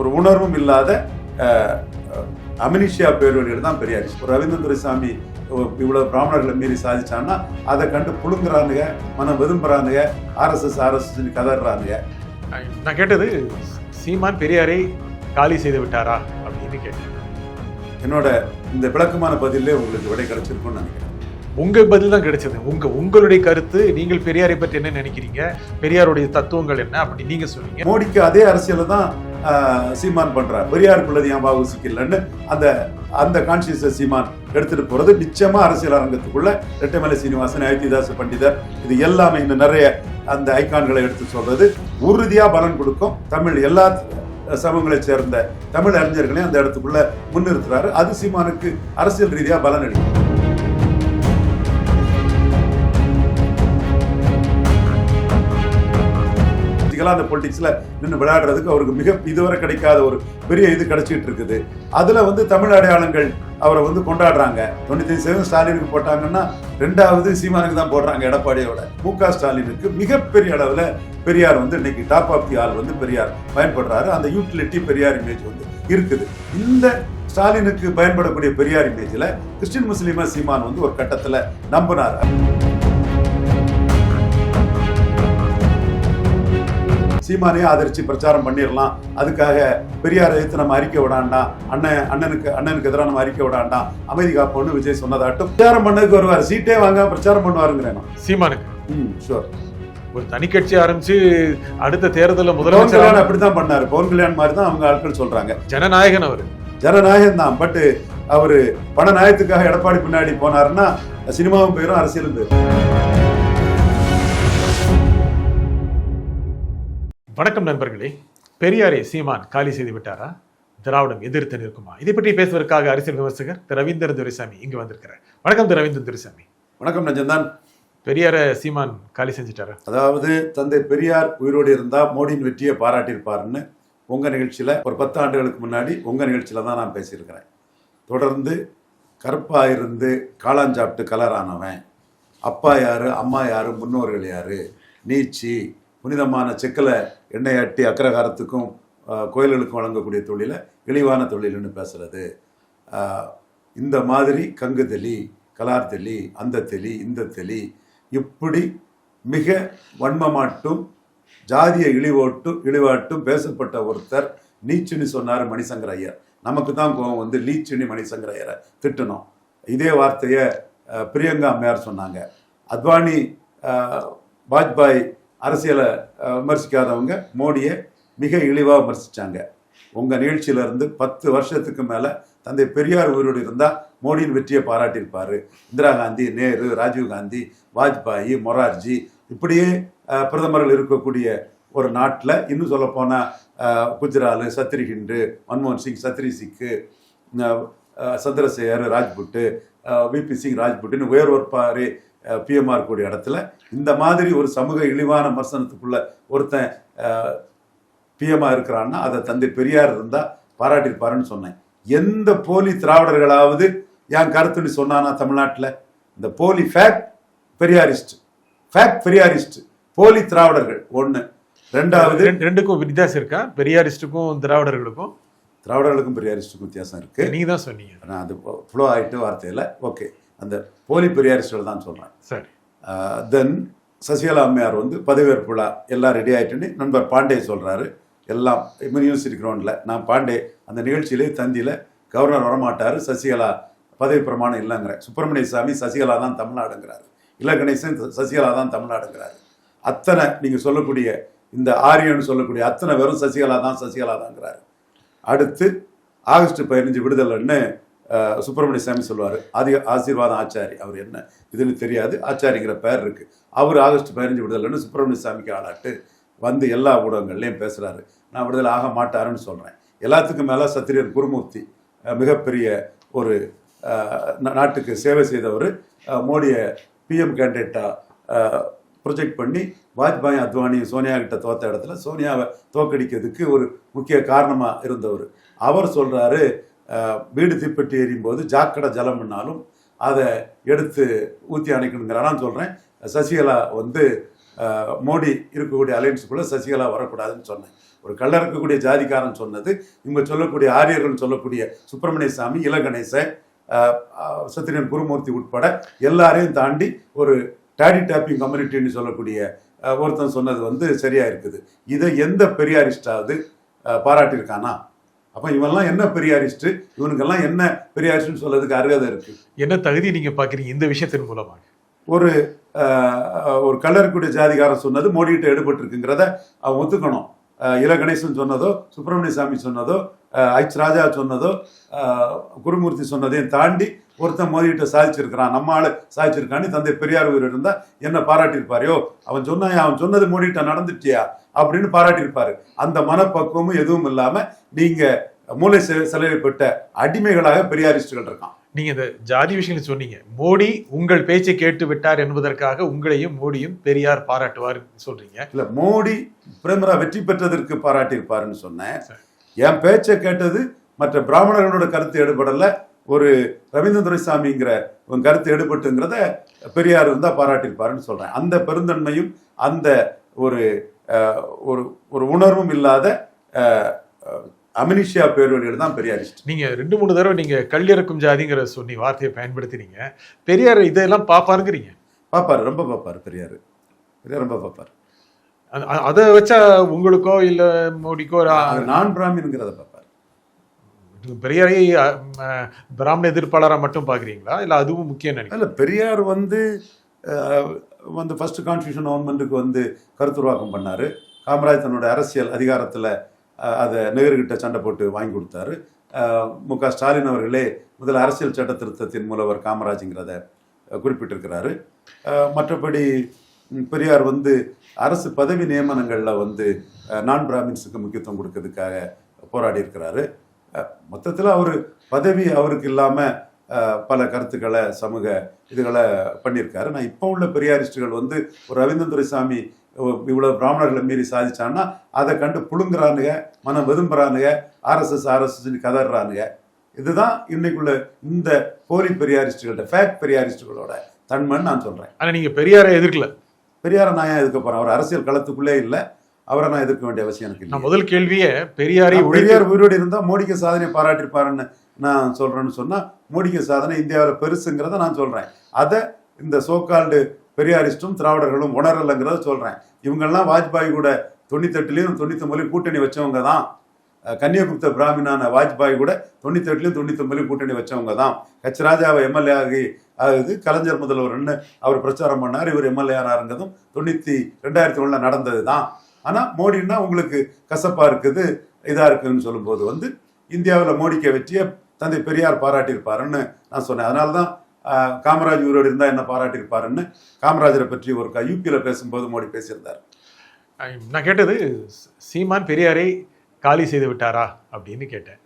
ஒரு உணர்வும் இல்லாத அமினிஷியா பேர்வழியில் தான் பெரியாரிஸ்ட் ஒரு ரவீந்திர துரைசாமி இவ்வளவு பிராமணர்களை மீறி சாதிச்சான்னா அதை கண்டு புழுங்குறானுங்க மனம் விரும்புறானுங்க ஆர்எஸ்எஸ் ஆர்எஸ்எஸ் கதறானுங்க. நான் கேட்டது சீமான் பெரியாரை காலி செய்து விட்டாரா அப்படின்னு கேட்டேன். என்னோட இந்த விளக்கமான பதிலே உங்களுக்கு விடை கிடைச்சிருக்கும்னு நினைக்கிறேன். உங்க பதில் தான் கிடைச்சது. உங்க உங்களுடைய கருத்து நீங்கள் பெரியாரை பற்றி என்ன நினைக்கிறீங்க? பெரியாருடைய தத்துவங்கள் என்ன அப்படி நீங்க சொன்னீங்க மோடிக்கு அதே அரசியலை தான் சீமான் பண்ணுறார் பெரியார் பிள்ளை ஏன் வாவுசிக்கலன்னு அந்த அந்த கான்சியஸை சீமான் எடுத்துகிட்டு போகிறது நிச்சயமாக அரசியல் அரங்கத்துக்குள்ளே ரெட்டமலை சீனிவாசன் ஐத்திதாச பண்டிதர் இது எல்லாமே இன்னும் நிறைய அந்த ஐக்கான்களை எடுத்து சொல்கிறது உறுதியாக பலன் கொடுக்கும். தமிழ் எல்லா சமூகங்களை சேர்ந்த தமிழ் அறிஞர்களையும் அந்த இடத்துக்குள்ளே முன்னிறுத்துறாரு. அது சீமானுக்கு அரசியல் ரீதியாக பலன் அளிக்கும் பொலிட்டிக்கலாக அந்த பொலிட்டிக்ஸில் நின்று விளையாடுறதுக்கு அவருக்கு மிக இதுவரை கிடைக்காத ஒரு பெரிய இது கிடைச்சிட்டு இருக்குது. அதில் வந்து தமிழ் அடையாளங்கள் அவரை வந்து கொண்டாடுறாங்க. தொண்ணூத்தி சதவீதம் ஸ்டாலினுக்கு போட்டாங்கன்னா ரெண்டாவது சீமானுக்கு தான் போடுறாங்க எடப்பாடியோட. மு க ஸ்டாலினுக்கு மிகப்பெரிய அளவில் பெரியார் வந்து இன்னைக்கு டாப் ஆஃப் தி ஆள் வந்து பெரியார் பயன்படுறாரு. அந்த யூட்டிலிட்டி பெரியார் இமேஜ் வந்து இருக்குது. இந்த ஸ்டாலினுக்கு பயன்படக்கூடிய பெரியார் இமேஜில் கிறிஸ்டின் முஸ்லீமா சீமான் வந்து ஒரு கட்டத்தில் நம்பினார். சீமானையே ஆதரிச்சு பிரச்சாரம் பண்ணிடலாம் அதுக்காக பெரியார் எதிர்த்து நம்ம அறிக்கை விடாண்டாம் அண்ணன் அண்ணனுக்கு அண்ணனுக்கு எதிராக நம்ம அறிக்கை விடாண்டாம் அமைதி காப்போன்னு விஜய் சொன்னதாட்டும். பிரச்சாரம் பண்ணதுக்கு வருவார். சீட்டே வாங்க பிரச்சாரம் பண்ணுவாருங்கிறேன். சீமானுக்கு ம் ஷூர் ஒரு தனி கட்சி ஆரம்பிச்சு அடுத்த தேர்தலில் முதலமைச்சர் கல்யாண் அப்படிதான் பண்ணாரு. பவன் கல்யாண் மாதிரி தான் அவங்க ஆட்கள் சொல்றாங்க. ஜனநாயகன் அவர். ஜனநாயகம் தான். பட் அவரு பண நாயத்துக்காக எடப்பாடி பின்னாடி போனாருன்னா சினிமாவும் போயிடும் அரசியலும் போயிடும் வணக்கம் நண்பர்களே. பெரியாரை சீமான் காலி செய்து விட்டாரா? திராவிடம் எதிர்த்து நிற்குமா? இதை பற்றி பேசுவதற்காக அரசியல் விமர்சகர் திரு ரவீந்திர துரைசாமி இங்கு வந்திருக்கிறார். வணக்கம் திரு ரவீந்திர துரைசாமி. வணக்கம் நஜன்தான். பெரியாரை சீமான் காலி செஞ்சுட்டாரா? அதாவது தந்தை பெரியார் உயிரோடு இருந்தா மோடியின் வெற்றியை பாராட்டியிருப்பாருன்னு உங்க நிகழ்ச்சியில ஒரு பத்து ஆண்டுகளுக்கு முன்னாடி உங்க நிகழ்ச்சியில தான் நான் பேசியிருக்கிறேன். தொடர்ந்து கருப்பா இருந்து காளாஞ்சாப்பிட்டு கலரானவன். அப்பா யாரு அம்மா யாரு முன்னோர்கள் யாரு? நீச்சி புனிதமான செக்கில் எண்ணெயாட்டி அக்ரகாரத்துக்கும் கோயில்களுக்கும் வழங்கக்கூடிய தொழிலை இழிவான தொழில்னு பேசுகிறது இந்த மாதிரி கங்கு தெளி கலார் தெளி அந்த தெளி இந்த தெளி இப்படி மிக வன்மமாட்டும் ஜாதிய இழிவோட்டும் இழிவாட்டும் பேசப்பட்ட ஒருத்தர் நீச்சுன்னு சொன்னார் மணிசங்கர் ஐயர். நமக்கு தான் கோவம் வந்து லீச்சுன்னு மணிசங்கர் ஐயரை திட்டணும். இதே வார்த்தையை பிரியங்கா அம்மையார் சொன்னாங்க. அத்வானி வாஜ்பாய் அரசியலை விமர்சிக்காதவங்க மோடியை மிக இழிவாக விமர்சிச்சாங்க. உங்கள் நிகழ்ச்சியிலேருந்து பத்து வருஷத்துக்கு மேலே தந்தை பெரியார் உயிரோடு இருந்தால் மோடியின் வெற்றியை பாராட்டியிருப்பார். இந்திரா காந்தி நேரு ராஜீவ் காந்தி வாஜ்பாய் மொரார்ஜி இப்படியே பிரதமர்கள் இருக்கக்கூடிய ஒரு நாட்டில் இன்னும் சொல்லப்போனால் குஜராலு சத்ரிஹிண்டு மன்மோகன் சிங் சத்ரி சிக்கு சந்திரசேகர் ராஜ்புட்டு விபி சிங் ராஜ்புட்டுன்னு உயர்வற்பாரு பிஎம்ஆர் இருக்கக்கூடிய இடத்துல இந்த மாதிரி ஒரு சமூக இழிவான விமர்சனத்துக்குள்ள ஒருத்தன் பிஎம்ஆ இருக்கிறான்னா அதை தந்தை பெரியார் இருந்தால் பாராட்டியிருப்பாருன்னு சொன்னேன். எந்த போலி திராவிடர்களாவது என் கருத்துன்னு சொன்னானா தமிழ்நாட்டில்? இந்த போலி ஃபேக்ட் பெரியாரிஸ்ட். ஃபேக்ட் பெரியாரிஸ்ட். போலி திராவிடர்கள். ஒன்று ரெண்டாவது ரெண்டு- ரெண்டுக்கும் வித்தியாசம் இருக்கா? பெரியாரிஸ்டுக்கும் திராவிடர்களுக்கும்? திராவிடர்களுக்கும் பெரியாரிஸ்டுக்கும் வித்தியாசம் இருக்கு. நீங்க தான் சொன்னீங்க. நான் அது ஃப்ளோ ஆகிட்டு வார்த்தையில். ஓகே அந்த போலி பெரியாரிஸ்டில் தான் சொல்கிறேன் சரி. தென் சசிகலா அம்மையார் வந்து பதவியேற்பு விழா எல்லாம் ரெடி ஆயிட்டுன்னு நண்பர் பாண்டே சொல்கிறாரு எல்லாம் யூனிவர்சிட்டி கிரவுண்டில் நான் பாண்டே அந்த நிகழ்ச்சியிலே தந்தியில் கவர்னர் வரமாட்டார் சசிகலா பதவி பிரமாணம் இல்லைங்கிறேன் சுப்பிரமணிய சாமி சசிகலா தான் தமிழ்நாடுங்கிறாரு. இல்ல கணேசன் சசிகலா தான் தமிழ்நாடுங்கிறாரு. அத்தனை நீங்கள் சொல்லக்கூடிய இந்த ஆரியன்னு சொல்லக்கூடிய அத்தனை பேரும் சசிகலா தான் சசிகலா தாங்கிறாரு. அடுத்து ஆகஸ்ட் பதினஞ்சு விடுதலைன்னு சுப்பிரமணிய சாமி சொல்லுவார் ஆதி ஆசீர்வாதம் ஆச்சாரி. அவர் என்ன? இதுன்னு தெரியாது ஆச்சாரிங்கிற பேர் இருக்குது அவர் ஆகஸ்ட் பதினஞ்சு விடுதலைன்னு சுப்பிரமணிய சாமிக்கு ஆளாட்டு வந்து எல்லா ஊடகங்கள்லையும் பேசுகிறாரு நான் விடுதலை ஆக மாட்டாருன்னு சொல்கிறேன் எல்லாத்துக்கும் மேலே சத்திரியர் குருமூர்த்தி மிகப்பெரிய ஒரு நாட்டுக்கு சேவை செய்தவர். மோடியை பிஎம் கேண்டிடேட்டாக ப்ரொஜெக்ட் பண்ணி வாஜ்பாய் அத்வானி சோனியா கிட்ட தோத்த இடத்துல சோனியாவை தோக்கடிக்கிறதுக்கு ஒரு முக்கிய காரணமாக இருந்தவர். அவர் சொல்கிறாரு வீடு தீப்பெட்டி எரியும் போது ஜாக்கடை ஜலம்னாலும் அதை எடுத்து ஊற்றி அணைக்கணுங்கிற நான் சொல்கிறேன் சசிகலா வந்து மோடி இருக்கக்கூடிய அலையன்ஸுக்குள்ளே சசிகலா வரக்கூடாதுன்னு சொன்னேன். ஒரு கள்ள இருக்கக்கூடிய ஜாதிக்காரன் சொன்னது இவங்க சொல்லக்கூடிய ஆரியர்கள் சொல்லக்கூடிய சுப்பிரமணிய சாமி இளகணேச சத்திரியன் குருமூர்த்தி உட்பட எல்லாரையும் தாண்டி ஒரு டேடி டேப்பிங் கம்யூனிட்டின்னு சொல்லக்கூடிய ஒருத்தன் சொன்னது வந்து சரியாக இருக்குது இதை எந்த பெரியாரிஸ்டாவது பாராட்டியிருக்கானா? அப்ப இவன்லாம் என்ன பெரியாரிஸ்ட் இவனுக்கெல்லாம் என்ன பெரியாரிஸ்ட்னு சொல்றதுக்கு அருகதை இருக்கு. என்ன தகுதி நீங்க பாக்குறீங்க இந்த விஷயத்தின் மூலமாக ஒரு ஒரு கல்லறக்கூடிய ஜாதிகாரன் சொன்னது மோடிகிட்ட எடுபட்டிருக்குங்கிறத அவன் ஒத்துக்கணும். இல கணேசன் சொன்னதோ சுப்பிரமணிய சாமி சொன்னதோ ஐச் ராஜா சொன்னதோ குருமூர்த்தி சொன்னதையும் தாண்டி ஒருத்தன் மோதிகிட்ட சாதிச்சிருக்கிறான். நம்ம ஆளு சாதிச்சிருக்கான்னு தந்தை பெரியார் உயிர் இருந்தா என்ன பாராட்டியிருப்பாரையோ அவன் சொன்னா அவன் சொன்னது மோடிகிட்ட நடந்துட்டியா? அப்படின்னு பாராட்டியிருப்பாரு. அந்த மனப்பக்குவமும் எதுவும் இல்லாம நீங்க மூளை செலவிப்பட்ட அடிமைகளாக பெரியாரிஸ்டுகள் இருக்கான். நீங்க இந்த ஜாதி விஷயம் சொன்னீங்க. மோடி உங்கள் பேச்சை கேட்டு விட்டார் என்பதற்காக உங்களையும் மோடியும் பெரியார் பாராட்டுவார் சொல்றீங்க. இல்ல மோடி பிரேமரா வெற்றி பெற்றதற்கு பாராட்டியிருப்பாருன்னு சொன்னேன். என் பேச்சை கேட்டது மற்ற பிராமணர்களோட கருத்து எடுபடல ஒரு ரவீந்திர துரைசாமிங்கிற உன் கருத்து எடுபட்டுங்கிறத பெரியார் இருந்தா பாராட்டியிருப்பாருன்னு சொல்றேன். அந்த பெருந்தன்மையும் அந்த ஒரு ஒரு ஒரு உணர்வும் இல்லாத அமினிஷியா பேர்வழிகள் தான் பெரியாரிஸ்ட் நீங்க ரெண்டு மூணு தடவை நீங்க கல்லிறக்கும் ஜாதிங்கிற சொல்லி வார்த்தையை பயன்படுத்தினீங்க. பெரியார் இதெல்லாம் பாப்பாருங்கிறீங்க. பாப்பாரு ரொம்ப பாப்பாரு பெரியார். பெரியார் ரொம்ப அ- அதை வச்சா உங்களுக்கோ இல்ல மோடிக்கோ நான் பிராமின்ங்கிறத பாப்பாரு. பெரியாரை பிராமண எதிர்ப்பாளரா மட்டும் பாக்குறீங்களா? இல்ல அதுவும் முக்கியம் நினைக்கிறேன் இல்ல பெரியார் வந்து வந்து ஃபர்ஸ்ட் கான்ஸ்டியூஷன் கவர்மெண்ட்டுக்கு வந்து கருத்துருவாக்கம் பண்ணாரு. காமராஜ் தன்னோட அரசியல் அதிகாரத்தில் அதை நேருக்கிட்ட சண்டை போட்டு வாங்கி கொடுத்தாரு. மு க ஸ்டாலின் அவர்களே முதல் அரசியல் சட்ட திருத்தத்தின் மூலவர் காமராஜுங்கிறத குறிப்பிட்டிருக்கிறாரு. மற்றபடி பெரியார் வந்து அரசு பதவி நியமனங்களில் வந்து நான் பிராமின்ஸுக்கு முக்கியத்துவம் கொடுக்கறதுக்காக போராடி இருக்கிறாரு மொத்தத்தில் அவர் பதவி அவருக்கு இல்லாமல் பல கருத்துக்களை சமூக இதுகளை பண்ணியிருக்காரு. நான் இப்போ உள்ள பெரியாரிஸ்டுகள் வந்து ஒரு ரவீந்திரன் துரைசாமி இவ்வளோ பிராமணர்களை மீறி சாதிச்சான்னா அதை கண்டு புழுங்குறானுங்க மனம் வெதும்புறானுங்க ஆர்எஸ்எஸ் ஆர்எஸ்எஸ் கதறானுங்க. இதுதான் இன்னைக்குள்ள இந்த போலி பெரியாரிஸ்டுகளோட ஃபேக் பெரியாரிஸ்டுகளோட தன்மைன்னு நான் சொல்கிறேன் ஆனா நீங்க பெரியாரை எதிர்க்கல. பெரியாரை நான் ஏன் எதிர்க்க போகிறேன் அவர் அரசியல் களத்துக்குள்ளே இல்லை. அவரை நான் எதிர்க்க வேண்டிய அவசியம் எனக்கு இல்லை முதல் கேள்வியே பெரியாரை பெரியார் உயிரோடு இருந்தா மோடிக்கு சாதனை பாராட்டியிருப்பாருன்னு நான் சொல்றேன்னு சொன்னா மோடிக்கு சாதனை இந்தியாவில் பெருசுங்கிறத நான் சொல்றேன். அதை இந்த சோக்கால்டு பெரியாரிஸ்டும் திராவிடர்களும் உணரலைங்கிறத சொல்றேன். இவங்கெல்லாம் வாஜ்பாய் கூட தொண்ணூத்தெட்டுலையும் தொண்ணூத்தொம்பதுலையும் கூட்டணி வச்சவங்க தான். கன்னியகுப்த பிராமினான வாஜ்பாய் கூட தொண்ணூத்தெட்டுலையும் தொண்ணூத்தொம்பதுலையும் கூட்டணி வச்சவங்க தான். ஹெச் ராஜாவை எம்எல்ஏ ஆகி ஆகுது. கலைஞர் முதல்வர்னு அவர் பிரச்சாரம் பண்ணார். இவர் எம்எல்ஏ ஆனாருங்கிறதும் தொண்ணூற்றி ரெண்டாயிரத்தி ஒன்றில் நடந்தது தான் ஆனால் மோடின்னா உங்களுக்கு கசப்பா இருக்குது இதா இருக்குன்னு சொல்லும்போது வந்து இந்தியாவில் மோடிக்க வெற்றியை தந்தை பெரியார் பாராட்டியிருப்பாருன்னு நான் சொன்னேன். அதனால தான் ஆஹ், காமராஜ் உயிரோடு இருந்தால் என்ன பாராட்டியிருப்பாருன்னு காமராஜரை பற்றி ஒரு யூபியில் பேசும்போது மோடி பேசியிருந்தார். நான் கேட்டது சீமான் பெரியாரை காலி செய்து விட்டாரா அப்படின்னு கேட்டேன்.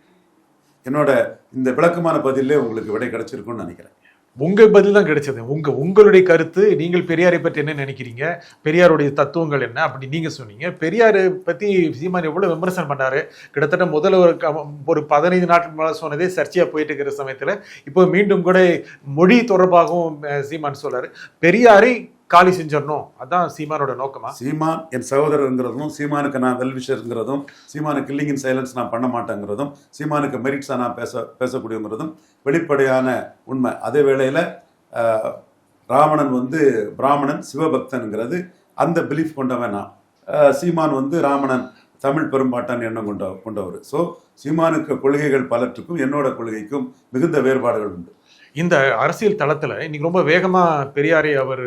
என்னோட இந்த விளக்கமான பதிலே உங்களுக்கு விடை கிடைச்சிருக்கும்னு நினைக்கிறேன். உங்கள் பதில் தான் கிடைச்சது. உங்கள் உங்களுடைய கருத்து நீங்கள் பெரியாரை பற்றி என்ன நினைக்கிறீங்க? பெரியாருடைய தத்துவங்கள் என்ன? அப்படி நீங்கள் சொன்னீங்க. பெரியாரை பற்றி சீமான் எவ்வளோ விமர்சனம் பண்ணார்? கிட்டத்தட்ட முதல்ல ஒரு ஒரு பதினைந்து நாட்கள் மேலே சொன்னதே சர்ச்சையாக போயிட்டு இருக்கிற சமயத்தில் இப்போ மீண்டும் கூட மொழி தொடர்பாகவும் சீமான் சொல்கிறார் பெரியாரை காலி செஞ்சிடணும். அதான் சீமானோட நோக்கமா? சீமான் என் சகோதரருங்கிறதும் சீமானுக்கு நான் வெல்விஷருங்கிறதும் சீமானுக்கு கில்லிங் இன் சைலன்ஸ் நான் பண்ண மாட்டேங்கிறதும் சீமானுக்கு மெரிட்ஸாக நான் பேச பேசக்கூடியங்கிறதும் வெளிப்படையான உண்மை. அதே வேளையில் ராவணன் வந்து பிராமணன் சிவபக்தனுங்கிறது அந்த பிலீஃப் கொண்டவன் நான். சீமான் வந்து ராமணன் தமிழ் பெரும்பாட்டான் எண்ணம் கொண்ட கொண்டவர். ஸோ சீமானுக்கு கொள்கைகள் பலற்றுக்கும் என்னோட கொள்கைக்கும் மிகுந்த வேறுபாடுகள் உண்டு. இந்த அரசியல் தளத்தில் இன்னைக்கு ரொம்ப வேகமாக பெரியாரை அவர்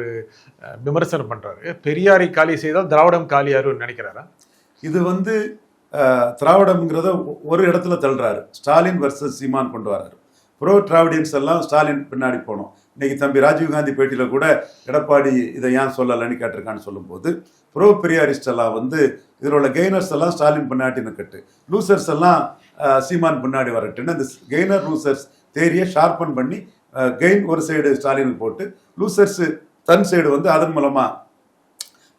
விமர்சனம் பண்ணுறாரு பெரியாரை காலி செய்தால் திராவிடம் காலியாருன்னு நினைக்கிறாரா? இது வந்து திராவிடம்ங்கிறத ஒரு இடத்துல தள்ளுறாரு. ஸ்டாலின் வர்சஸ் சீமான் கொண்டு வராரு. ப்ரோ டிராவிடியன்ஸ் எல்லாம் ஸ்டாலின் பின்னாடி போனோம். இன்னைக்கு தம்பி ராஜீவ்காந்தி பேட்டியில் கூட எடப்பாடி இதை ஏன் சொல்லலைன்னு கேட்டிருக்கான்னு சொல்லும்போது ப்ரோ பெரியாரிஸ்ட் எல்லாம் வந்து இதில் உள்ள கெய்னர்ஸ் எல்லாம் ஸ்டாலின் பின்னாடி நிற்கட்டு லூசர்ஸ் எல்லாம் சீமான் பின்னாடி வரட்டுன்னு அந்த கெய்னர் லூசர்ஸ் தேரியை ஷார்பன் பண்ணி கெயின் ஒரு சைடு ஸ்டாலினுக்கு போட்டு லூசர்ஸ் தன் சைடு வந்து அதன் மூலமா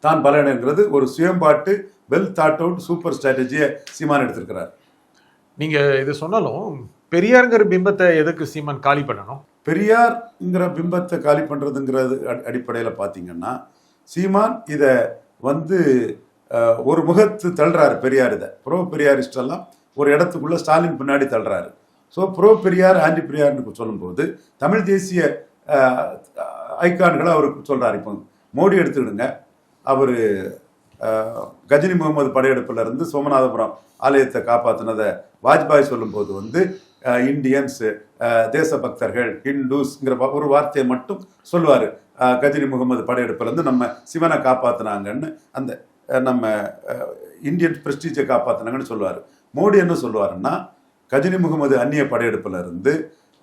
தான் பலனுங்கிறது ஒரு சுயம்பாட்டு வெல் தாட் அவுட் சூப்பர் ஸ்ட்ராட்டஜியை சீமான் எடுத்திருக்கிறார். நீங்க இது சொன்னாலும் பெரியாருங்கிற பிம்பத்தை எதுக்கு சீமான் காலி பண்ணணும்? பெரியார்ங்கிற பிம்பத்தை காலி பண்ணுறதுங்கிறது அடிப்படையில் பார்த்தீங்கன்னா சீமான் இதை வந்து ஒரு முகத்து தள்ளுறாரு பெரியார் இதை. ப்ரோ பெரியாரிஸ்ட் எல்லாம் ஒரு இடத்துக்குள்ள ஸ்டாலின் பின்னாடி தள்ளுறாரு. ஸோ ப்ரோ பெரியார் ஆன்டி பெரியார்னு சொல்லும்போது தமிழ் தேசிய ஐக்கான்களை ஐகான்களை அவருக்கு இப்போ மோடி எடுத்துக்கிடுங்க. அவர் கஜினி முகமது படையெடுப்புலேருந்து சோமநாதபுரம் ஆலயத்தை காப்பாற்றினதை வாஜ்பாய் சொல்லும்போது வந்து அஹ், இந்தியன்ஸ் தேசபக்தர்கள் ஹிந்துஸ்ங்கிற ஒரு வார்த்தையை மட்டும் சொல்லுவார். கஜினி முகமது படையெடுப்புலேருந்து நம்ம சிவனை காப்பாற்றினாங்கன்னு அந்த நம்ம இந்தியன் பிரஸ்டீஜை காப்பாற்றினாங்கன்னு சொல்லுவார். மோடி என்ன சொல்லுவாருன்னா கஜினி முகமது அந்நிய படையெடுப்புல இருந்து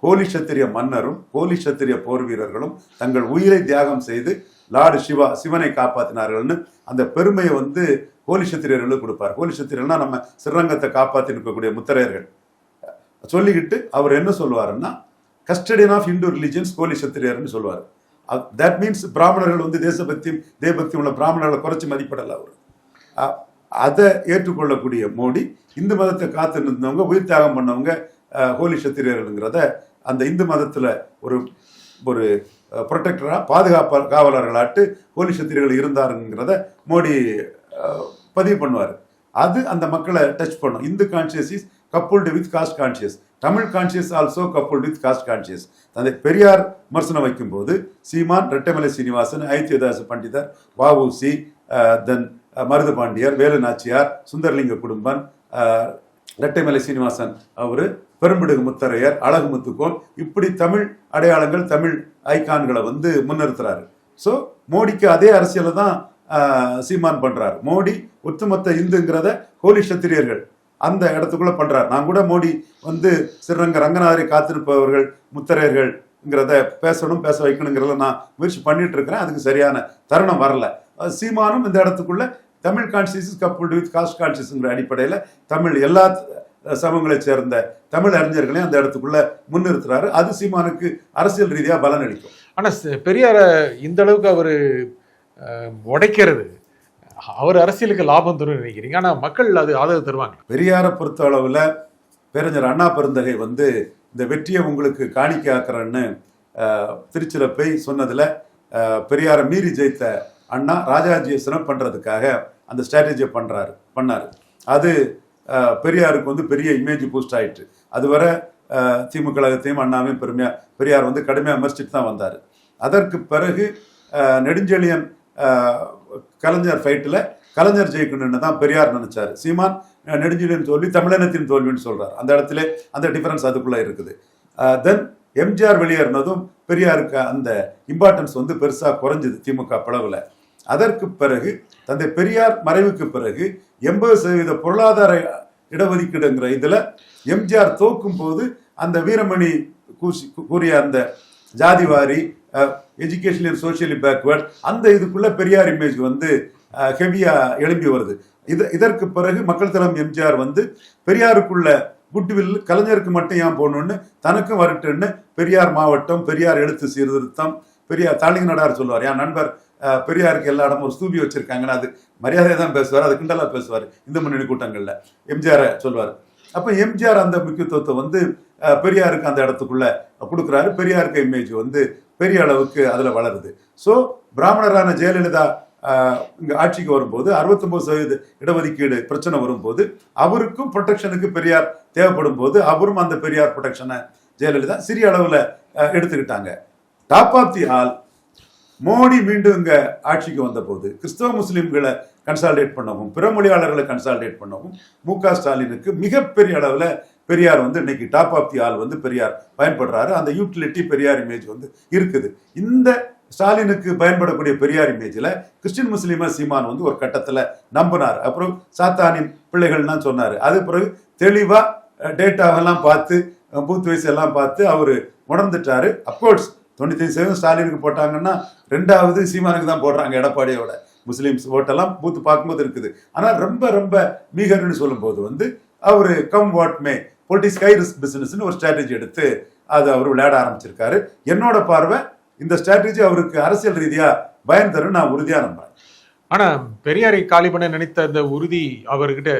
ஹோலி சத்திரிய மன்னரும் ஹோலி சத்திரிய போர் வீரர்களும் தங்கள் உயிரை தியாகம் செய்து லார்டு சிவா சிவனை காப்பாற்றினார்கள்னு அந்த பெருமையை வந்து ஹோலி சத்திரியர்களுக்கு கொடுப்பார். ஹோலி சத்திரியர்கள்னா நம்ம சிறங்கத்தை காப்பாற்றி நிற்கக்கூடிய முத்திரையர்கள். சொல்லிக்கிட்டு அவர் என்ன சொல்லுவாருன்னா custodian of Hindu religions holy சத்திரியர்னு சொல்லுவார். தட் மீன்ஸ் பிராமணர்கள் வந்து தேசபக்தி தேபக்தியும் உள்ள பிராமணர்களை குறைச்சி மதிப்பிடல அவர். அதை ஏற்றுக்கொள்ளக்கூடிய மோடி இந்து மதத்தை காத்து நின்றவங்க உயிர் தியாகம் பண்ணவங்க ஹோலி சத்திரியர்கள்ங்கிறத அந்த இந்து மதத்தில் ஒரு ஒரு ப்ரொடெக்டராக பாதுகாப்ப காவலர்களாட்டு ஹோலி சத்திரியர்கள் இருந்தாருங்கிறத மோடி பதிவு பண்ணுவார். அது அந்த மக்களை டச் பண்ணும். Hindu conscious is coupled with caste conscious Tamil conscious also coupled with caste conscious தந்தை பெரியார் விமர்சனம் வைக்கும்போது சீமான் ரெட்டமலை சீனிவாசன் ஐத்தியதாச பண்டிதர் வஉசி தென் மருது பாண்டியர் வேலு நாச்சியார் சுந்தரலிங்க குடும்பன் ரெட்டைமலை சீனிவாசன் அவர் பெரும்பிடுகு முத்தரையர் அழகு முத்துக்கோன் இப்படி தமிழ் அடையாளங்கள் தமிழ் ஐகான்களை வந்து முன்னிறுத்துறாரு. ஸோ மோடிக்கு அதே அரசியலை தான் சீமான் பண்றாரு. மோடி ஒட்டுமொத்த இந்துங்கிறத ஹோலி சத்திரியர்கள் அந்த இடத்துக்குள்ள பண்றாரு. நான் கூட மோடி வந்து சிறங்க ரங்கநாதரை காத்திருப்பவர்கள் முத்தரையர்கள்ங்கிறத பேசணும் பேச வைக்கணுங்கிறத நான் முயற்சி பண்ணிட்டு இருக்கிறேன். அதுக்கு சரியான தருணம் வரல. சீமானும் இந்த இடத்துக்குள்ள Tamil conscious coupled with caste கான்சியஸ்ங்கிற அடிப்படையில் தமிழ் எல்லா அஹ், சமூகங்களைச் சேர்ந்த தமிழ் அறிஞர்களையும் அந்த இடத்துக்குள்ள முன்னிறுத்துறாரு. அது சீமானுக்கு அரசியல் ரீதியாக பலன் அளிக்கும். ஆனா ச- பெரியார இந்த அளவுக்கு அவரு உடைக்கிறது அவர் அரசியலுக்கு லாபம் தரும் நினைக்கிறீங்க. ஆனா மக்கள் அது ஆதரவு தருவாங்க பெரியாரை பொறுத்த அளவில் பேரறிஞர் அண்ணா பெருந்தகை வந்து இந்த வெற்றியை உங்களுக்கு காணிக்கை ஆக்குறேன்னு அஹ், திருச்சியில போய் சொன்னதில் பெரியாரை மீறி ஜெயித்த அண்ணா ராஜாஜியை சினம் பண்ணுறதுக்காக அந்த ஸ்ட்ராட்டஜியை பண்ணுறாரு பண்ணார். அது பெரியாருக்கு வந்து பெரிய இமேஜ் பூஸ்ட் ஆயிட்டு. அதுவரை திமுக கழகத்தையும் அண்ணாவையும் பெருமையாக பெரியார் வந்து கடுமையாக விமர்சிட்டு தான் வந்தார். அதற்கு பிறகு நெடுஞ்செழியன் கலைஞர் ஃபைட்டில் கலைஞர் ஜெயிக்கணும்னு தான் பெரியார் நினைச்சாரு. சீமான் நெடுஞ்செழியன் தோல்வி தமிழினத்தின் தோல்வின்னு சொல்கிறார் அந்த இடத்துல அந்த டிஃபரன்ஸ் அதுக்குள்ளே இருக்குது. தென் எம்ஜிஆர் வெளியேறினதும் பெரியாருக்கு அந்த இம்பார்ட்டன்ஸ் வந்து பெருசாக குறைஞ்சிது திமுக பிளவில் அதற்கு பிறகு தந்தை பெரியார் மறைவுக்கு பிறகு எண்பது சதவீத பொருளாதார இடஒதுக்கீடுங்கிற இதுல எம்ஜிஆர் தோக்கும் போது அந்த வீரமணி கூசி கூறிய அந்த ஜாதிவாரி எஜுகேஷனல் சோஷியலி பேக்வேர்ட் அந்த இதுக்குள்ள பெரியார் இமேஜ் வந்து ஹெவியா எழும்பி வருது. இது இதற்கு பிறகு மக்கள் தளம் எம்ஜிஆர் வந்து பெரியாருக்குள்ள குட்வில் கலைஞருக்கு மட்டும் ஏன் போகணும்னு தனக்கும் வரட்டுன்னு பெரியார் மாவட்டம் பெரியார் எழுத்து சீர்திருத்தம் பெரியார் தாளிங்க நடார் சொல்லுவார். என் நண்பர் பெரியாருக்கு எல்லா இடமும் ஒரு ஸ்தூபி வச்சிருக்காங்கன்னா அது மரியாதையை தான் பேசுவார் அது கிண்டலாக பேசுவார் இந்து முன்னணி கூட்டங்களில். எம்ஜிஆரை சொல்லுவார் அப்போ எம்ஜிஆர் அந்த முக்கியத்துவத்தை வந்து பெரியாருக்கு அந்த இடத்துக்குள்ள கொடுக்குறாரு. பெரியாருக்கு இமேஜ் வந்து பெரிய அளவுக்கு அதில் வளருது. ஸோ பிராமணரான ஜெயலலிதா இங்கே ஆட்சிக்கு வரும்போது 69% சதவீத இடஒதுக்கீடு பிரச்சனை வரும்போது அவருக்கும் ப்ரொடெக்ஷனுக்கு பெரியார் தேவைப்படும் போது அவரும் அந்த பெரியார் ப்ரொடெக்ஷனை ஜெயலலிதா சிறிய அளவில் எடுத்துக்கிட்டாங்க. Top of the all Modi மீண்டும் இங்க ஆட்சிக்கு வந்தபோது கிறிஸ்தவ முஸ்லீம்களை கன்சால்டேட் பண்ணவும் பிற மொழியாளர்களை கன்சால்டேட் பண்ணவும் மு க ஸ்டாலினுக்கு மிகப்பெரிய அளவில் பெரியார் வந்து இன்னைக்கு டாப் ஆஃப் தி ஆல் வந்து பெரியார் பயன்படுறாரு. அந்த யூட்டிலிட்டி பெரியார் இமேஜ் வந்து இருக்குது. இந்த ஸ்டாலினுக்கு பயன்படக்கூடிய பெரியார் இமேஜில் கிறிஸ்டின் முஸ்லீமா சீமான் வந்து ஒரு கட்டத்தில் நம்பினார். அப்புறம் சாத்தானின் பிள்ளைகள்லாம் சொன்னார். அது பிறகு தெளிவாக டேட்டாவெல்லாம் பார்த்து பூத் வயசு எல்லாம் பார்த்து அவர் உணர்ந்துட்டாரு. அப்கோர்ஸ் தொண்ணூத்தஞ்சு சதவீதம் ஸ்டாலினுக்கு போட்டாங்கன்னா ரெண்டாவது சீமானுக்கு தான் போடுறாங்க எடப்பாடியோட முஸ்லீம்ஸ் ஓட்டெல்லாம் பூத்து பார்க்கும்போது இருக்குது. ஆனால் ரொம்ப ரொம்ப மீகர்னு சொல்லும்போது வந்து அவர் come what may politics high risk பிஸ்னஸ்னு ஒரு ஸ்ட்ராட்டஜி எடுத்து அது அவர் விளையாட ஆரம்பிச்சிருக்காரு. என்னோட பார்வை இந்த ஸ்ட்ராட்டஜி அவருக்கு அரசியல் ரீதியாக பயன் தரும் நான் உறுதியாக நம்புறேன். ஆனா பெரியாரை காலி பண்ண நினைத்த அந்த உறுதி அவர்கிட்ட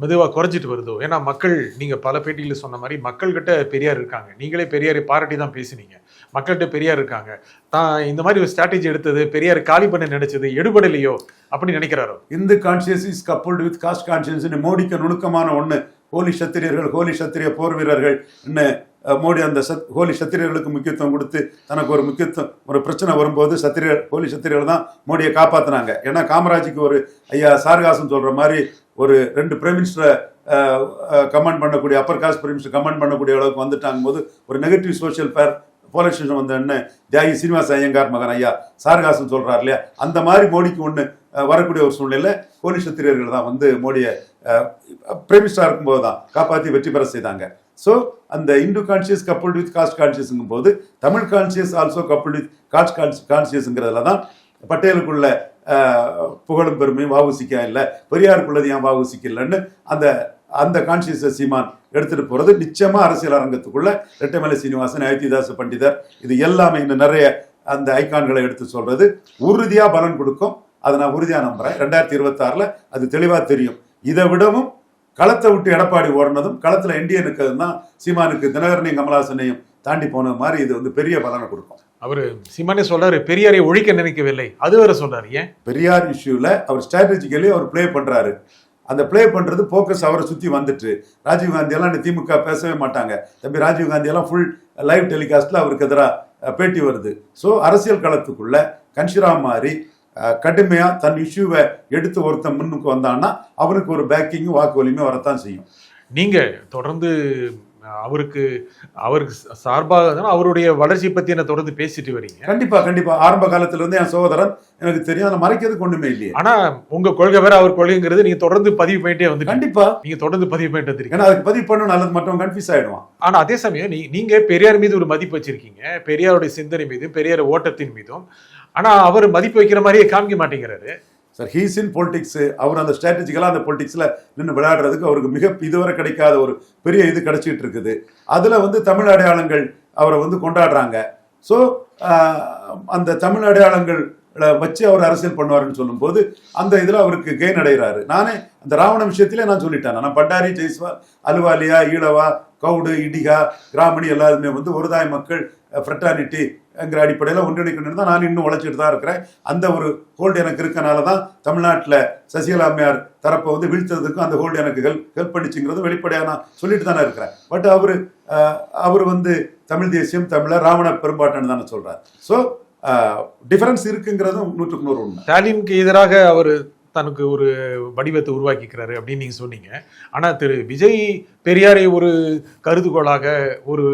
மெதுவா குறைஞ்சிட்டு வருதோ? ஏன்னா மக்கள் நீங்க பல பேட்டியில் சொன்ன மாதிரி மக்கள்கிட்ட பெரியார் இருக்காங்க. நீங்களே பெரியாரை பாராட்டி தான் பேசுனீங்க. மக்கள்கிட்ட பெரியார் இருக்காங்க. தான் இந்த மாதிரி ஒரு ஸ்ட்ராட்டஜி எடுத்தது பெரியார் காலி பண்ண நினைச்சது எடுபடலையோ? அப்படி நினைக்கிறாரோ? Hindu conscious is coupled with caste conscience மோடிக்கு நுணுக்கமான ஒன்று ஹோலி சத்திரியர்கள் ஹோலி சத்திரிய போர் வீரர்கள் மோடி அந்த சத் ஹோலி சத்திரியர்களுக்கு முக்கியத்துவம் கொடுத்து தனக்கு ஒரு முக்கியத்துவம் ஒரு பிரச்சனை வரும்போது சத்திரியர் ஹோலி சத்திரியர்கள் தான் மோடியை காப்பாத்துனாங்க. ஏன்னா காமராஜுக்கு ஒரு ஐயா சார்காசன் சொல்ற மாதிரி ஒரு ரெண்டு பிரைம் மினிஸ்டரை கமெண்ட் பண்ணக்கூடிய upper caste prime minister comment பண்ணக்கூடிய அளவுக்கு வந்துட்டாங்க போது ஒரு நெகட்டிவ் சோஷியல் பேர் போலரைசேஷன் வந்த என்ன தியாகி சீனிவாச ஐயங்கார் மகன் ஐயா சார்காசன் சொல்றார் இல்லையா? அந்த மாதிரி மோடிக்கு ஒன்று வரக்கூடிய ஒரு சூழ்நிலை ஹோலி சத்திரியர்கள் தான் வந்து மோடியை பிரைம் மினிஸ்டராக இருக்கும்போது தான் காப்பாற்றி வெற்றி பெற செய்தாங்க. ஸோ அந்த Hindu conscious couple with caste கான்சியஸுங்கும் போது Tamil conscious also couple with caste கான்சியஸ்ங்கிறதுல தான் பட்டேலுக்குள்ள புகழும் பெருமையும் வாவுசிக்கா இல்லை பெரியாருக்குள்ளது ஏன் வாவுசிக்கலன்னு அந்த அந்த கான்சியஸ் சீமான் எடுத்துட்டு போகிறது நிச்சயமாக அரசியல் அரங்கத்துக்குள்ள ரெட்டமலை சீனிவாசன் அயோத்திதாச பண்டிதர் இது எல்லாமே இன்னும் நிறைய அந்த ஐக்கான்களை எடுத்து சொல்றது. உறுதியாக பலன் கொடுக்கும். அதை நான் உறுதியாக நம்புறேன். ரெண்டாயிரத்தி இருபத்தாறில் அது தெளிவாக தெரியும். இதை விடவும் களத்தை விட்டு எடப்பாடி ஓடினதும் களத்துல என்டிஏ நிற்கிறது தான் சீமானுக்கு தினகரனையும் கமலாசனையும் தாண்டி போன மாதிரி இது வந்து பெரிய பலனை கொடுக்கும். அவரு சீமானே சொல்றாரு பெரியாரை ஒழிக்க நினைக்கவில்லை. அது வேற சொல்றாரு ஏன்? பெரியார் இஷ்யூல அவர் ஸ்ட்ராட்டஜிக்கலி அவர் ப்ளே பண்றாரு. அந்த ப்ளே பண்றது போக்கஸ் அவரை சுத்தி வந்துட்டு. ராஜீவ் காந்தி எல்லாம் திமுக பேசவே மாட்டாங்க. தம்பி ராஜீவ் காந்தி எல்லாம் ஃபுல் லைவ் டெலிகாஸ்ட்ல அவருக்கு எதிராக பேட்டி வருது. ஸோ அரசியல் களத்துக்குள்ள கன்ஷிராம் மாதிரி அஹ், கடுமையா தன் இஷ்யூவை எடுத்து ஒருத்தன் முன்னுக்கு வந்தான்னா அவனுக்கு ஒரு பேக்கிங்கும் வாக்கு வலிமையும் வரத்தான் செய்யும். நீங்க தொடர்ந்து அவருக்கு அவருக்கு சார்பாக அவருடைய வளர்ச்சி பத்தி என்ன தொடர்ந்து பேசிட்டு வரீங்க? கண்டிப்பா கண்டிப்பா. ஆரம்ப காலத்துல இருந்து என் சகோதரன் எனக்கு தெரியும். அதை மறைக்கிறதுக்கு ஒண்ணுமே இல்லையே. ஆனா உங்க கொள்கை வேற அவர் கொள்கைங்கிறது நீங்க தொடர்ந்து பதிவு பண்ணிட்டே வந்து கண்டிப்பா. நீங்க தொடர்ந்து பதிவு பண்ணிட்டு வந்திருக்கீங்க. ஏன்னா அதுக்கு பதிவு பண்ணணும் நல்லது மற்றவன் கன்ஃபியூஸ் ஆயிடுவான். ஆனா அதே சமயம் நீ- நீங்க பெரியார் மீது ஒரு மதிப்பு வச்சிருக்கீங்க. பெரியாருடைய சிந்தனை மீதும் பெரியார் ஓட்டத்தின் மீதும். ஆனால் அவர் மதிப்பு வைக்கிற மாதிரியே காமிக்க மாட்டேங்கிறாரு. சார் ஹீஸ் இன் பொலிட்டிக்ஸ் அவர் அந்த ஸ்ட்ராட்டஜிக்கலாக அந்த பொலிட்டிக்ஸில் நின்று விளையாடுறதுக்கு அவருக்கு மிக இதுவரை கிடைக்காத ஒரு பெரிய இது கிடைச்சிட்டு இருக்குது. அதில் வந்து தமிழ் அடையாளங்கள் அவரை வந்து கொண்டாடுறாங்க. ஸோ அந்த தமிழ் அடையாளங்கள் வச்சு அவர் அரசியல் பண்ணுவாருன்னு சொல்லும்போது அந்த இதில் அவருக்கு கெயின் அடைகிறாரு. நானே அந்த ராவண விஷயத்திலே நான் சொல்லிட்டேன். நான் பண்டாரி ஜெய்ஸ்வால் அலுவாலியா ஈழவா கவுடு இடிகா கிராமணி எல்லாருமே வந்து ஒருதாய் மக்கள் ஃப்ரெட்டானிட்டி என்கிற அடிப்படையில் ஒன்றிணைக்கணும்னு தான் நான் இன்னும் உழைச்சிட்டு தான் இருக்கிறேன். அந்த ஒரு ஹோல்டு எனக்கு இருக்கனால தான் தமிழ்நாட்டில் சசிகலா அம்மையார் தரப்பை வந்து வீழ்த்ததுக்கும் அந்த ஹோல்டு எனக்கு ஹெல்ப் ஹெல்ப் பண்ணிச்சுங்கிறது வெளிப்படையாக நான் சொல்லிட்டு தானே இருக்கிறேன். பட் அவர் அவர் வந்து தமிழ் தேசியம் தமிழர் ராவண பெரும்பாட்டன் தானே சொல்கிறார் ஸோ டிஃபரன்ஸ் இருக்குங்கிறதும் நூற்றுக்கு நூறு உண்மை. ஸ்டாலினுக்கு எதிராக அவர் தனக்கு ஒரு வடிவத்தை உருவாக்கிக்கிறாரு அப்படின்னு நீங்க சொன்னீங்க. ஆனா திரு விஜய் பெரியாரை ஒரு கருதுகோளாக ஒரு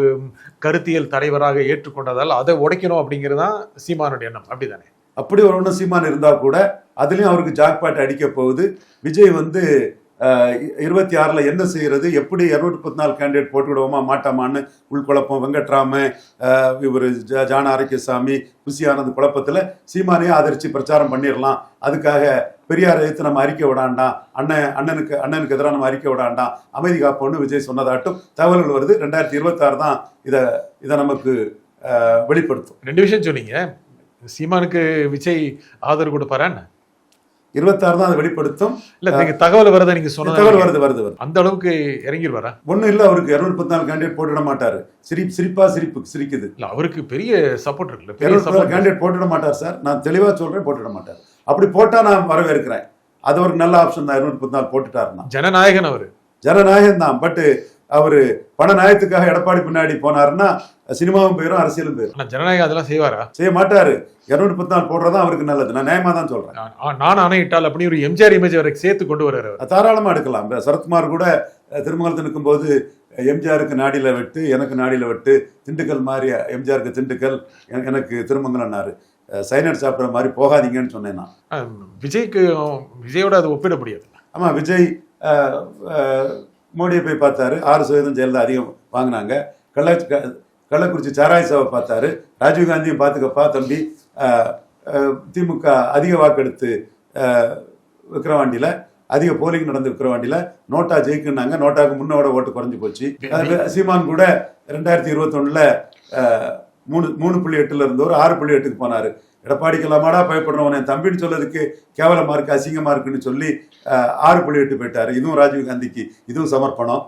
கருத்தியல் தலைவராக ஏற்றுக்கொண்டதால் அதை உடைக்கணும் அப்படிங்கிறது தான் சீமானுடைய எண்ணம். அப்படிதானே? அப்படி ஒரு ஒன்று சீமான் இருந்தால் கூட அதுலேயும் அவருக்கு ஜாக்பாட் அடிக்க போகுது. விஜய் வந்து இருபத்தி ஆறில் என்ன செய்கிறது எப்படி இருநூற்றி முப்பத்தி நாலு கேண்டிடேட் போட்டு விடுவோமா மாட்டாமான்னு உள்குழப்பம். வெங்கட்ராம இவர் ஜான ஆரோக்கியசாமி குஷி ஆனந்த் குழப்பத்தில் சீமானையே ஆதரித்து பிரச்சாரம் பண்ணிடலாம் அதுக்காக பெரியார் எதிர்த்து நம்ம அறிக்கை விடாண்டாம் அண்ணன் அண்ணனுக்கு அண்ணனுக்கு எதிராக நம்ம அறிக்கை விடாண்டாம் அமைதி காப்போம்னு விஜய் சொன்னதாட்டும் தகவல்கள் வருது. ரெண்டாயிரத்தி இருபத்தாறு தான் இதை இதை நமக்கு வெளிப்படுத்தும். ரெண்டு விஷயம் சொன்னீங்க. சீமானுக்கு விஜய் ஆதரவு கொடுப்பாரான்னு இருபத்தாறு தான் அதை வெளிப்படுத்தும். இல்ல நீங்க தகவல் வரதை நீங்க தகவல் சொன்ன வருது வருது வருது. அந்த அளவுக்கு இறங்கிடுவாரா ஒண்ணும் இல்ல அவருக்கு இருநூத்தி பத்தி நாலு கேண்டிடேட் போட்டுட மாட்டாரு. சிரி சிரிப்பா சிரிப்பு சிரிக்குது. இல்ல அவருக்கு பெரிய சப்போர்ட் இருக்குல்ல சப்போர்ட் கேண்டிடேட் போட்டுட மாட்டார் சார் நான் தெளிவா சொல்றேன் போட்டுட மாட்டார். அப்படி போட்டா நான் வரவேற்கிறேன். அது ஒரு நல்ல ஆப்ஷன் தான் இருநூத்தி பத்தி நாலு போட்டுட்டாருன்னா. ஜனநாயகன் அவரு. ஜனநாயகம் தான் பட் அவரு பண நாயத்துக்காக எடப்பாடி பின்னாடி போனாருன்னா சினிமாவும் போயிடும் அரசியலும் போயிடும் ஜனநாயகம் அதெல்லாம் செய்வாரா? செய்ய மாட்டாரு. இருநூத்தி பத்தி நாலு போடுறதா அவருக்கு நல்லது. நான் நியாயமா தான் சொல்றேன். நான் ஆணையிட்டால் அப்படி ஒரு எம்ஜிஆர் இமேஜ் அவரை சேர்த்து கொண்டு வர்றாரு தாராளமா எடுக்கலாம். சரத்குமார் கூட அஹ், திருமங்கலத்தில் நிற்கும்போது எம்ஜிஆருக்கு நாடியில வெட்டு எனக்கு நாடியில வெட்டு திண்டுக்கல் மாதிரி எம்ஜிஆருக்கு திண்டுக்கல் எனக்கு திருமங்கலம்னாரு அஹ், சைனட் சாப்பிட்ற மாதிரி போகாதீங்கன்னு சொன்னேன் நான். விஜய்க்கு விஜயோட அது ஒப்பிட முடியாது. ஆமா விஜய் மோடியை போய் பார்த்தாரு. ஆறு சதவீதம் ஜெயலலிதா அதிகம் வாங்கினாங்க. கள்ள கள்ளக்குறிச்சி சாராய் சாவை பார்த்தாரு. ராஜீவ்காந்தியும் பார்த்துக்கப்பா தம்பி. திமுக அதிக வாக்கெடுத்து விக்கிரவாண்டியில அதிக போலிங் நடந்து விக்கிரவாண்டியில நோட்டா ஜெயிக்குனாங்க நோட்டாக்கு முன்னோட ஓட்டு குறைஞ்சு போச்சு. அது சீமான் கூட ரெண்டாயிரத்தி இருபத்தொன்னுல மூணு மூணு புள்ளி எட்டுல இருந்தவர் ஆறு புள்ளி எட்டுக்கு போனாரு. எடப்பாடிக்கெல்லாமாடா பயப்படுறவன் என் தம்பின்னு சொல்லதுக்கு கேவலமா இருக்கு அசிங்கமா இருக்குன்னு சொல்லி ஆறு புள்ளி எட்டு போயிட்டாரு. இதுவும் ராஜீவ் காந்திக்கு இதுவும் சமர்ப்பணம்.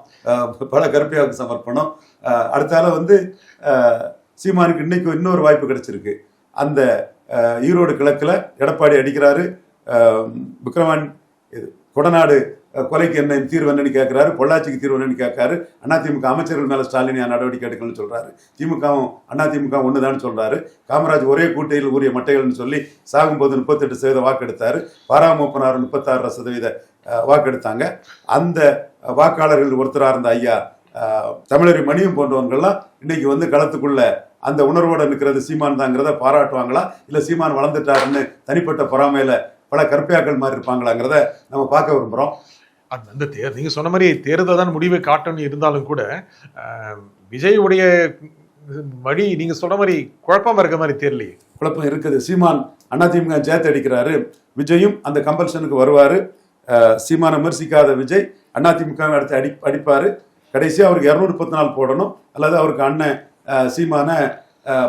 பல கருப்பையாவுக்கு சமர்ப்பணம். அடுத்தால வந்து சீமானுக்கு இன்னைக்கு இன்னொரு வாய்ப்பு கிடைச்சிருக்கு. அந்த ஈரோடு கிழக்குல எடப்பாடி அடிக்கிறாரு. விக்ரவான் விக்ரமன் இது கொடநாடு கொலைக்கு என்ன தீர்வு என்னன்னு கேட்கிறாரு பொள்ளாச்சிக்கு தீர்வு என்னன்னு கேட்காரு அதிமுக அமைச்சர்கள் மேல ஸ்டாலின் நடவடிக்கை எடுக்கணும்னு சொல்றாரு. திமுகவும் அதிமுக ஒண்ணுதான்னு சொல்றாரு. காமராஜ் ஒரே கூட்டையில் ஊறிய மட்டைகள்னு சொல்லி சாகும்போது முப்பத்தெட்டு சதவீத வாக்கெடுத்தாரு. பாராமூப்பனார் முப்பத்தாறு சதவீத வாக்கெடுத்தாங்க. அந்த வாக்காளர்கள் ஒருத்தராக இருந்த ஐயா அஹ், தமிழறி மணியம் போன்றவங்கெல்லாம் இன்னைக்கு வந்து களத்துக்குள்ள அந்த உணர்வோட நிற்கிறது சீமான் தாங்கிறத பாராட்டுவாங்களா? இல்ல சீமான் வளர்ந்துட்டாருன்னு தனிப்பட்ட பொறாமையில பல கற்பையாக்கள் மாதிரி இருப்பாங்களாங்கிறத நம்ம பார்க்க விரும்புகிறோம் அந்த அந்த தேர் நீங்கள் சொன்ன மாதிரி தேர்தல் தான் முடிவை காட்டணும் இருந்தாலும் கூட விஜயுடைய வழி நீங்கள் சொன்ன மாதிரி குழப்பமாக இருக்க மாதிரி தெரியலையே. குழப்பம் இருக்குது. சீமான் அதிமுக ஜெயத்தை அடிக்கிறாரு. விஜயும் அந்த கம்பல்ஷனுக்கு வருவார். சீமானை விமர்சிக்காத விஜய் அதிமுக வை அடுத்து அடி அடிப்பார். கடைசியாக அவருக்கு இரநூறு பத்து நாள் போடணும். அல்லது அவருக்கு அண்ணன் சீமான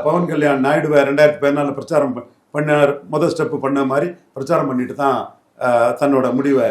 பவன் கல்யாண் நாயுடுவை ரெண்டாயிரத்தி பதினாலில் பிரச்சாரம் பண்ணார். முதல் ஸ்டெப்பு பண்ண மாதிரி பிரச்சாரம் பண்ணிட்டு தான் தன்னோட முடிவை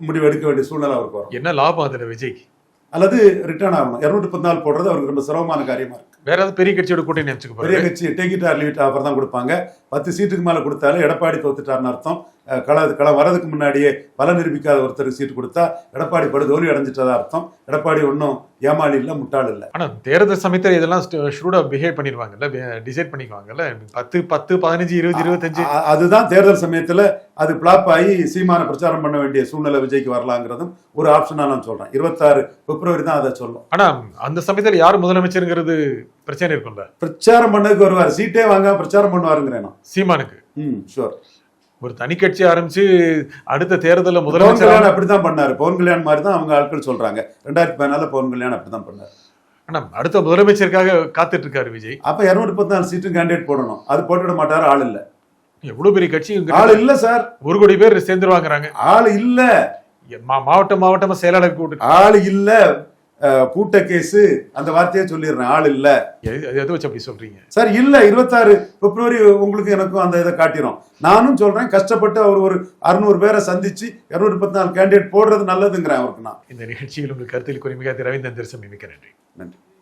முடிவு எடுக்க வேண்டிய சூழ்நிலை அவருக்கு வரும். என்ன லாபம் அதுல விஜய்க்கு? அல்லது ரிட்டர்ன் ஆகணும் இரநூத்தி நாலு போடுறது அவருக்கு ரொம்ப சிரமமான காரியமா இருக்கு. வேற ஏதாவது பெரிய கட்சியோட கூட்டணி நினைச்சுக்க பெரிய கட்சி take it or leave offer தான் கொடுப்பாங்க. பத்து சீட்டுக்கு மேல கொடுத்தாலும் எடப்பாடி தோத்துட்டாருன்னு அர்த்தம். கள களம் வரதுக்கு முன்னாடியே பல நிரூபிக்காத ஒருத்தருக்கு சீட்டு கொடுத்தா எடப்பாடி படு தோல்வி அடைஞ்சிட்டதா அர்த்தம். எடப்பாடி ஒன்றும் ஏமாளி இல்லை முட்டாள் இல்லை. ஆனா தேர்தல் சமயத்துல இதெல்லாம் ஷூடா பிஹேவ் பண்ணிடுவாங்கல்ல டிசைட் பண்ணிக்குவாங்கல்ல பத்து பத்து பதினஞ்சு இருபது இருபத்தஞ்சு. அதுதான் தேர்தல் சமயத்துல அது பிளாப் ஆகி சீமான பிரச்சாரம் பண்ண வேண்டிய சூழ்நிலை விஜய்க்கு வரலாங்கிறதும் ஒரு ஆப்ஷனா நான் சொல்றேன். இருபத்தாறு பிப்ரவரி தான் அதை சொல்லும். ஆனா அந்த சமயத்துல யார் முதலமைச்சருங்கிறது பிரச்சனை இருக்கும்ல? பிரச்சாரம் பண்ணதுக்கு வருவார். சீட்டே வாங்க பிரச்சாரம் பண்ணுவாருங்கிறேன் நான். சீமானுக்கு? ம் ஷூர் ஒரு தனி கட்சி ஆரம்பிச்சு அடுத்த தேர்தலில் முதலமைச்சர் கல்யாண் அப்படிதான் பண்ணாரு. பவன் கல்யாண் மாதிரி தான் அவங்க ஆட்கள் சொல்றாங்க. ரெண்டாயிரத்தி பதினால பவன் கல்யாண் அப்படிதான் பண்ணாரு. ஆனா அடுத்த முதலமைச்சருக்காக காத்துட்டு இருக்காரு விஜய். அப்ப இருநூத்தி நாலு சீட்டும் கேண்டிடேட் போடணும். அது போட்டுவிட மாட்டாரு ஆள் இல்ல. எவ்வளவு பெரிய கட்சி ஆள் இல்ல சார் ஒரு கோடி பேர் சேர்ந்துருவாங்கிறாங்க. ஆள் இல்ல. மா- மாவட்டம் மாவட்டமா செயலாளர் கூட்டு ஆள் இல்ல. கூட்ட கேஸ் அந்த வார்த்தையே சொல்லிடுறேன். ஆள் இல்ல. எது எது வச்சு அப்படி சொல்றீங்க? சார் இல்ல இருபத்தாறு பிப்ரவரி உங்களுக்கு எனக்கும் அந்த இதை காட்டிரும். நானும் சொல்றேன் கஷ்டப்பட்டு அவர் ஒரு அறுநூறு பேரை சந்திச்சு இருநூத்தி முப்பத்தி நாலு கேண்டிடேட் போடுறது நல்லதுங்கிறேன் அவருக்கு நான். இந்த நிகழ்ச்சியில் உங்கள் கருத்தில் குறிமிகாதி ரவீந்திரன் திருசம் மிக்க நன்றி. நன்றி.